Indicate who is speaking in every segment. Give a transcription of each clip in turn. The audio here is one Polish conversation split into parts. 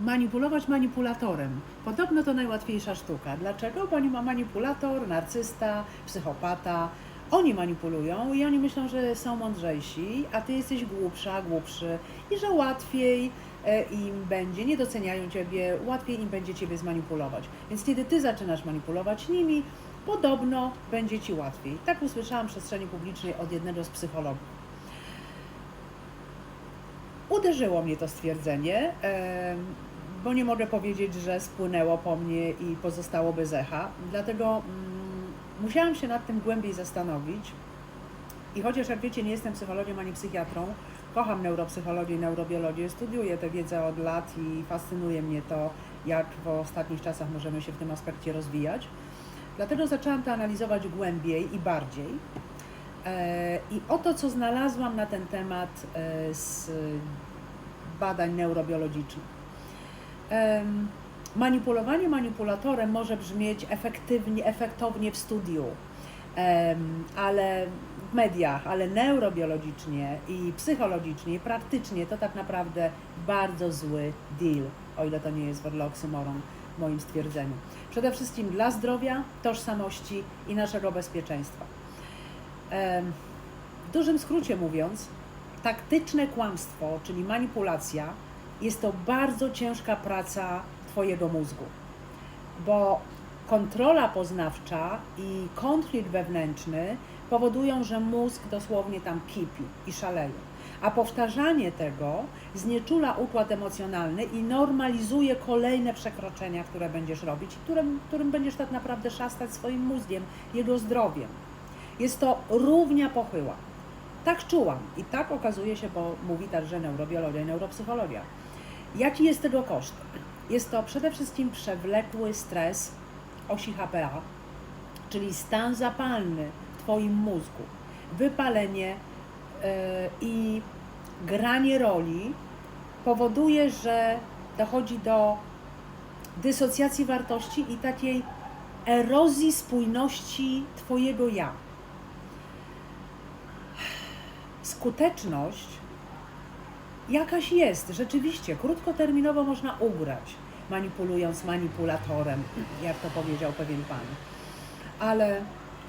Speaker 1: manipulować manipulatorem. Podobno to najłatwiejsza sztuka. Dlaczego? Bo ma manipulator, narcysta, psychopata. Oni manipulują i oni myślą, że są mądrzejsi, a ty jesteś głupsza, głupszy i że łatwiej e, im będzie, nie doceniają ciebie, łatwiej im będzie ciebie zmanipulować. Więc kiedy ty zaczynasz manipulować nimi, podobno będzie ci łatwiej. Tak usłyszałam w przestrzeni publicznej od jednego z psychologów. Uderzyło mnie to stwierdzenie, bo nie mogę powiedzieć, że spłynęło po mnie i pozostało bez echa. Dlatego mm, musiałam się nad tym głębiej zastanowić. I chociaż, jak wiecie, nie jestem psychologiem ani psychiatrą, kocham neuropsychologię i neurobiologię, studiuję tę wiedzę od lat i fascynuje mnie to, jak w ostatnich czasach możemy się w tym aspekcie rozwijać. Dlatego zaczęłam to analizować głębiej i bardziej. E, I oto, co znalazłam na ten temat e, z badań neurobiologicznych. Manipulowanie manipulatorem może brzmieć efektywnie, efektownie w studiu, ale w mediach, ale neurobiologicznie i psychologicznie i praktycznie to tak naprawdę bardzo zły deal, o ile to nie jest w ogóle oksymoron w moim stwierdzeniu. Przede wszystkim dla zdrowia, tożsamości i naszego bezpieczeństwa. W dużym skrócie mówiąc, taktyczne kłamstwo, czyli manipulacja, jest to bardzo ciężka praca Twojego mózgu, bo kontrola poznawcza i konflikt wewnętrzny powodują, że mózg dosłownie tam kipi i szaleje. A powtarzanie tego znieczula układ emocjonalny i normalizuje kolejne przekroczenia, które będziesz robić, którym, którym będziesz tak naprawdę szastać swoim mózgiem, jego zdrowiem. Jest to równia pochyła. Tak czułam i tak okazuje się, bo mówi także neurobiologia i neuropsychologia. Jaki jest tego koszt? Jest to przede wszystkim przewlekły stres osi HPA, czyli stan zapalny w Twoim mózgu, wypalenie yy, i granie roli powoduje, że dochodzi do dysocjacji wartości i takiej erozji spójności Twojego ja. Skuteczność jakaś jest, rzeczywiście, krótkoterminowo można ugrać, manipulując manipulatorem, jak to powiedział pewien pan. Ale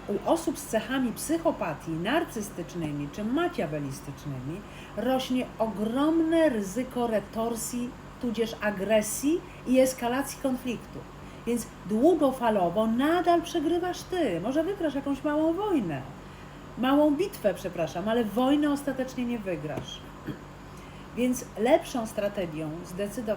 Speaker 1: u osób z cechami psychopatii narcystycznymi czy machiawelistycznymi rośnie ogromne ryzyko retorsji, tudzież agresji i eskalacji konfliktu. Więc długofalowo nadal przegrywasz ty. Może wygrasz jakąś małą wojnę, małą bitwę, przepraszam, ale wojnę ostatecznie nie wygrasz. Więc lepszą strategią zdecydowanie